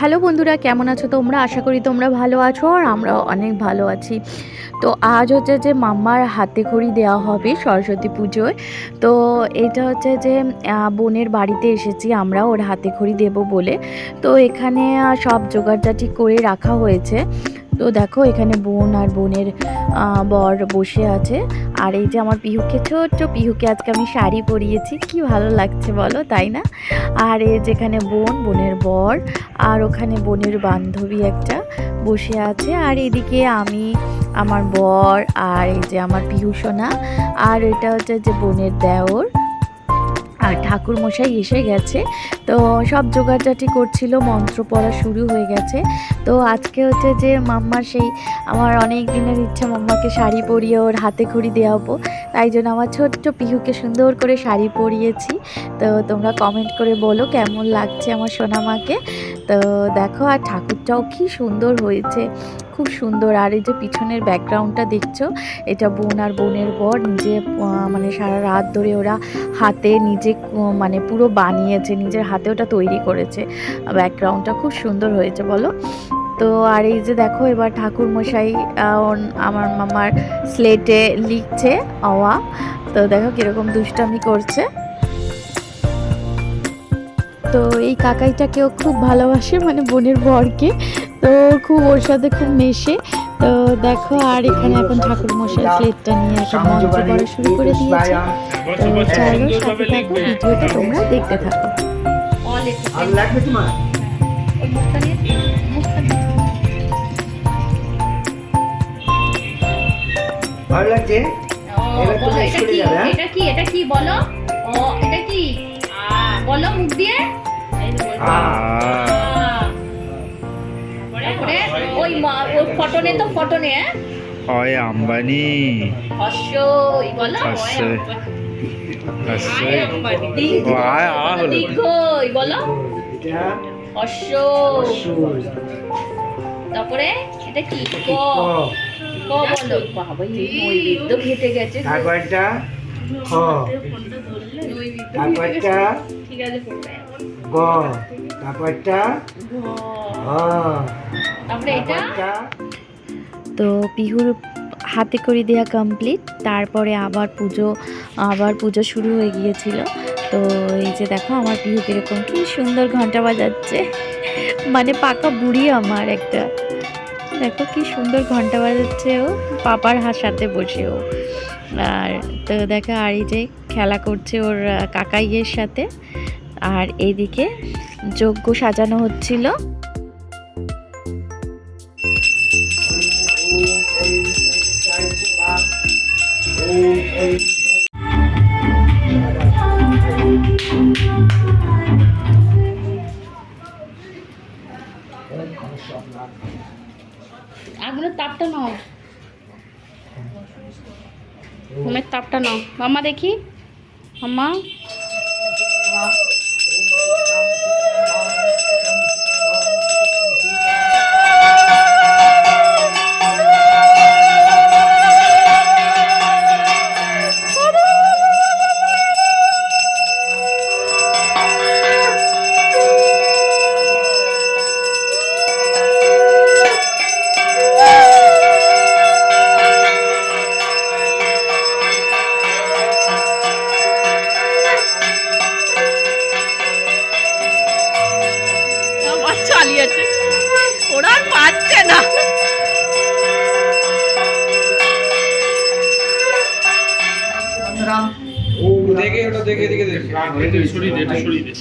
Hello বন্ধুরা, কেমন আছো তোমরা? আশা করি তোমরা ভালো আছো আর আমরাও অনেক ভালো আছি। তো আজ হচ্ছে যে মাম্মার হাতে খড়ি দেওয়া হবে সরস্বতী পুজোয়। তো এটা হচ্ছে যে বোনের বাড়িতে এসেছি আমরা, ওর হাতে খড়ি দেব বলে। তো এখানে সব জোগাড়জাটি করে রাখা হয়েছে। তো দেখো, এখানে বোন আর বোনের বর বসে আছে। আর এই যে আমার পিহুকে, ছোট্ট পিহুকে আজকে আমি শাড়ি পরিয়েছি। কি ভালো লাগছে বলো, তাই না? আর এই যেখানে বোন, বোনের বর, আর ওখানে বোনের বান্ধবী একটা বসে আছে। আর এদিকে আমি, আমার বর, আর এই যে আমার পিহুসোনা আর এটা হচ্ছে যে বোনের দেওর। আর ঠাকুর মশাই এসে গেছে। তো সব জোগাড়জাটি করছিল, মন্ত্র পড়া শুরু হয়ে গেছে। তো আজকে হচ্ছে যে মাম্মার সেই আমার অনেক দিনের ইচ্ছা মাম্মাকে শাড়ি পরিয়ে ওর হাতে খড়ি দেওয়াবো। তাই জন্য আমার ছোট্ট পিহুকে সুন্দর করে শাড়ি পরিয়েছি। তো তোমরা কমেন্ট করে বলো কেমন লাগছে আমার সোনামাকে। তো দেখো, আর ঠাকুরটাও কি সুন্দর হয়েছে। খুব সুন্দর। আর এই যে পিছনের ব্যাকগ্রাউন্ডটা দেখছ, এটা বোন আর বোনের বর নিজে মানে সারা রাত ধরে ওরা হাতে নিজে মানে পুরো বানিয়েছে, নিজের হাতে ওটা তৈরি করেছে। ব্যাকগ্রাউন্ডটা খুব সুন্দর হয়েছে, বলো। তো আর এই যে দেখো, এবার ঠাকুর মশাই আমার মামার স্লেটে লিখছে, অওয়া। তো দেখো কীরকম দুষ্টামি করছে। তো এই কাকাইটাকেও খুব ভালোবাসে মানে বোনের বরকে। তো খুব ওর সাথে খুব মেশে। তো দেখো আর এখানে এখন ঠাকুর মশাই প্লেটটা নিয়ে এখন মন্ত্র পড়া শুরু করে দিয়েছে। তো চলো সাথে থাকো ভিডিওটা তোমরা দেখতে থাকো। লাগবে তোমার? ভালো লাগছে? হ্যাঁ? এটা কি? এটা কি? বলো। ও এটা কি? বলো মুখ দিয়ে। তারপরে ওই মা- ওই ফটনে তো ফটনে হ্যাঁ? হয় আম্বানি। অশ্বই বলো? অশ্বই। দীর্ঘই বলো? এটা অশ্ব। তারপরে এটা কি? ক। ক। ক। বলো? বাবা এই ঘেটে গেছে। তারপরটা খ। তারপরটা ঠিক আছে গ তারপরটা তারপরে এটা? তো পিহুর হাতে করে দেওয়া কমপ্লিট তারপরে আবার পুজো আবার পুজো শুরু হয়ে গিয়েছিল। তো এই যে দেখো আমার পিহু কীরকম কি সুন্দর ঘণ্টা বাজাচ্ছে। মানে পাকা বুড়ি আমার একটা। দেখো কি সুন্দর ঘণ্টা বাজাচ্ছে ও পাপার হাত সাথে বসে ও। আর তো দেখো আর এই যে খেলা করছে ওর কাকাইয়ের সাথে। আর এইদিকে যজ্ঞ সাজানো হচ্ছিল। আগুনের তাপটা নাও। ফোনের তাপটা নাও। মাম্মা দেখি। মাম্মা। চালিয়েছে। ওরা আর পাচ্ছে না। দেখে ওটা দেখে দেখে দেখে। সরিয়ে দে এটা সরিয়ে দে।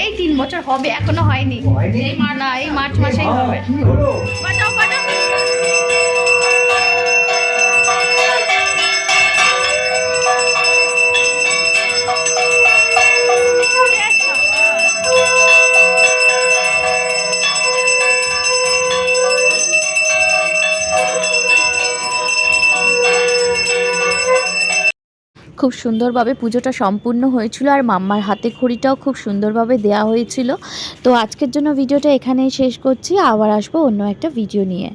এই তিন বছর হবে এখনও হয়নি। না এই মার্চ মাসেই হবে। খুব সুন্দরভাবে পুজোটা সম্পূর্ণ হয়েছিল আর মাম্মার হাতে খড়িটাও খুব সুন্দরভাবে দেয়া হয়েছিল। তো আজকের জন্য ভিডিওটা এখানেই শেষ করছি। আবার আসব অন্য একটা ভিডিও নিয়ে।